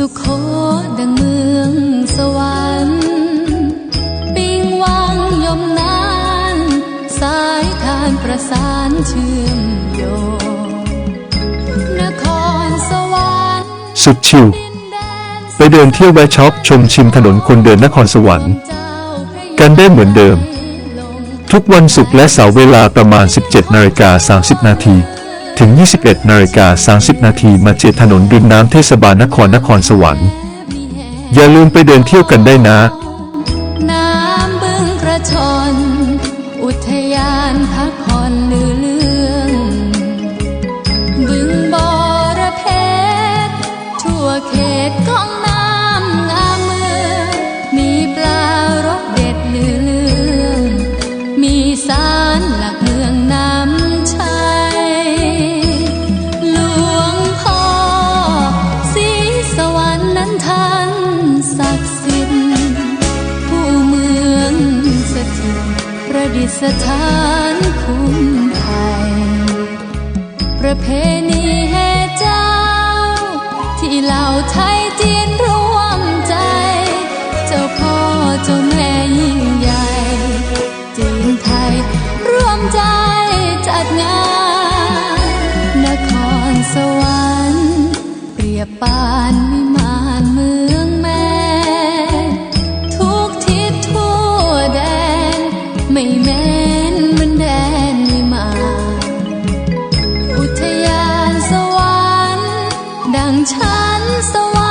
สุขโขดังเมืองสวรรค์ปิงวังยมนานสายทานประสานเชื่อมโยงนครสวรรค์สุดชิว ไปเดินเที่ยวแวะช็อปชมชิมถนนคนเดินนครสวรรค์ กันได้เหมือนเดิม ทุกวันศุกร์และเสาร์เวลาประมาณ 17นาฬิกา30 นาที ถึง 21นาฬิกา30 นาทีมาเจอถนนดินน้ำเทศบาลนครนครสวรรค์ อย่าลืมไปเดินเที่ยวกันได้นะ น้ำบึงกระชอนอุทยานพักผ่อนลือเรื่องบึงบอระเพ็ดทั่วเขตกอง ดิษฐานคุ้มภัยประเพณีแห่เจ้า ที่เหล่าไทยจีนร่วมใจ เจ้าพ่อเจ้าแม่ยิ่งใหญ่จีนไทยร่วมใจ ไม่แม้นมันแดนวิมา อุทยานสวรรค์ ดังชั้นสวรรค์